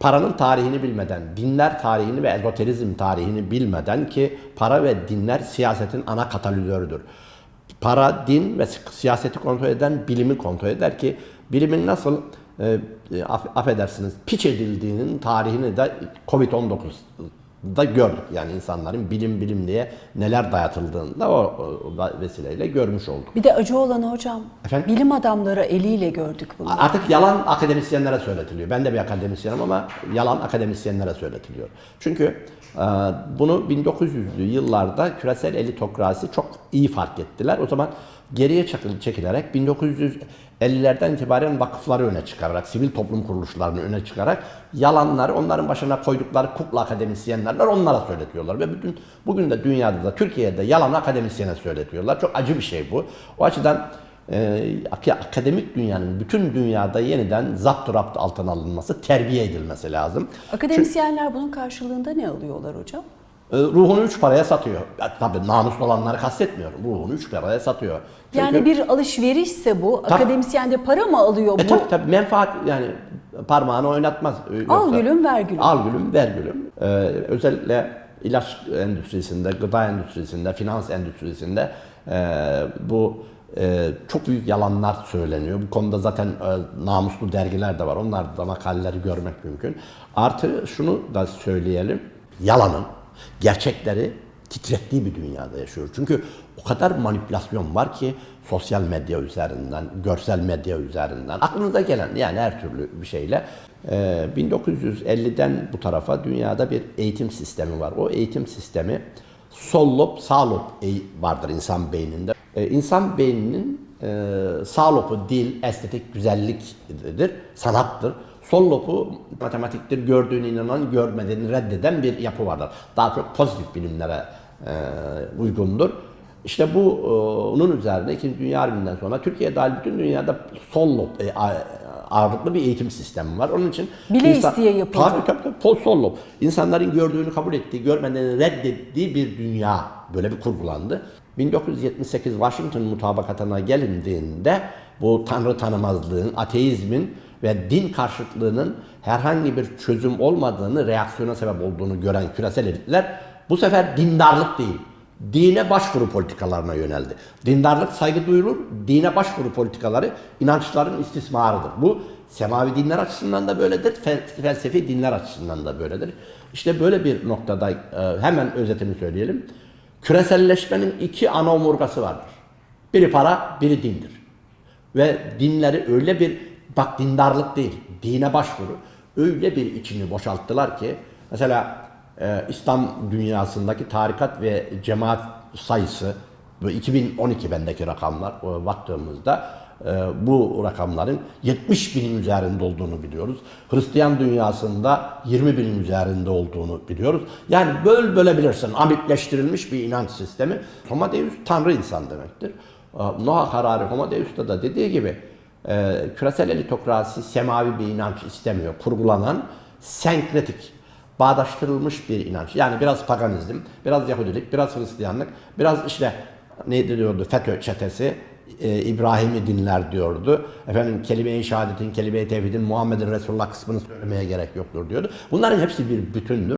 paranın tarihini bilmeden, dinler tarihini ve ezoterizm tarihini bilmeden ki para ve dinler siyasetin ana katalizörüdür. Para, din ve siyaseti kontrol eden bilimi kontrol eder ki bilimin nasıl e, e, aff- affedersiniz piç edildiğinin tarihini de Covid-19'da gördük. Yani insanların bilim bilim diye neler dayatıldığını da o, o vesileyle görmüş olduk. Bir de acı olanı hocam, Efendim? bilim adamları eliyle gördük bunu. Artık yalan akademisyenlere söyletiliyor. Ben de bir akademisyenim ama yalan akademisyenlere söyletiliyor. Çünkü e, bunu 1900'lü yıllarda küresel elitokrasi çok iyi fark ettiler. O zaman geriye çekil- çekilerek 1950'lerden itibaren vakıfları öne çıkararak, sivil toplum kuruluşlarını öne çıkarak yalanları onların başına koydukları kukla akademisyenler var onlara söyletiyorlar. Ve bütün bugün de dünyada da Türkiye'de yalan akademisyene söyletiyorlar. Çok acı bir şey bu. O açıdan e, ak- akademik dünyanın bütün dünyada yeniden zapt rapt altına alınması, terbiye edilmesi lazım. Akademisyenler bunun karşılığında ne alıyorlar hocam? E, ruhunu üç paraya satıyor. Ya, tabii namuslu olanları kastetmiyorum. Ruhunu üç paraya satıyor. Çünkü- Yani bir alışverişse bu, akademisyen de para mı alıyor bu? E tabii tabii menfaat yani parmağını oynatmaz. Yoksa- Al gülüm, ver gülüm. Al gülüm ver gülüm. Ee, özellikle ilaç endüstrisinde, gıda endüstrisinde, finans endüstrisinde e, bu e, çok büyük yalanlar söyleniyor. Bu konuda zaten e, namuslu dergiler de var. Onlarda da makaleleri görmek mümkün. Artı şunu da söyleyelim. Yalanın gerçekleri titrettiği bir dünyada yaşıyoruz. Çünkü o kadar manipülasyon var ki sosyal medya üzerinden, görsel medya üzerinden, aklınıza gelen yani her türlü bir şeyle. Ee, 1950'den bu tarafa dünyada bir eğitim sistemi var. O eğitim sistemi sol lob, sağ lob eğ- vardır insan beyninde. Ee, insan beyninin e, sağ lobu dil, estetik, güzelliktir, sanattır. Sol lobu matematiktir, gördüğüne inanan, görmediğini reddeden bir yapı vardır. Daha çok pozitif bilimlere e, uygundur. İşte bu e, onun üzerine 2. Dünya Harbi'nden sonra Türkiye dahil bütün dünyada sol lob e, ağırlıklı bir eğitim sistemi var. Onun için Bile isteye yapıldı. Tabii tabii tabii. Pol sol lob. İnsanların gördüğünü kabul ettiği, görmediğini reddettiği bir dünya böyle bir kurgulandı. 1978 Washington mutabakatına gelindiğinde bu tanrı tanımazlığın, ateizmin ve din karşıtlığının herhangi bir çözüm olmadığını, reaksiyona sebep olduğunu gören küresel elitler bu sefer dindarlık değil, dine başvuru politikalarına yöneldi. Dindarlık saygı duyulur, dine başvuru politikaları inançların istismarıdır. Bu semavi dinler açısından da böyledir, fel- felsefi dinler açısından da böyledir. İşte böyle bir noktada e, hemen özetini söyleyelim. Küreselleşmenin iki ana omurgası vardır. Biri para, biri dindir. Ve dinleri öyle bir, bak dindarlık değil, dine başvuru, öyle bir içini boşalttılar ki, mesela e, İslam dünyasındaki tarikat ve cemaat sayısı, bu 2012 bendeki rakamlar o baktığımızda e, bu rakamların 70 binin üzerinde olduğunu biliyoruz. Hristiyan dünyasında 20 binin üzerinde olduğunu biliyoruz. Yani böl bölebilirsin. Amitleştirilmiş bir inanç sistemi. Homo Deus Tanrı insan demektir. E, Noah Harari Homo Deus'ta da dediği gibi e, küresel elitokrasi semavi bir inanç istemiyor. Kurgulanan senkretik, bağdaştırılmış bir inanç. Yani biraz paganizm, biraz Yahudilik, biraz Hristiyanlık, biraz işte ne diyordu FETÖ çetesi, e, İbrahim'i dinler diyordu. Efendim kelime-i şehadetin, kelime-i tevhidin, Muhammed'in Resulullah kısmını söylemeye gerek yoktur diyordu. Bunların hepsi bir bütündür.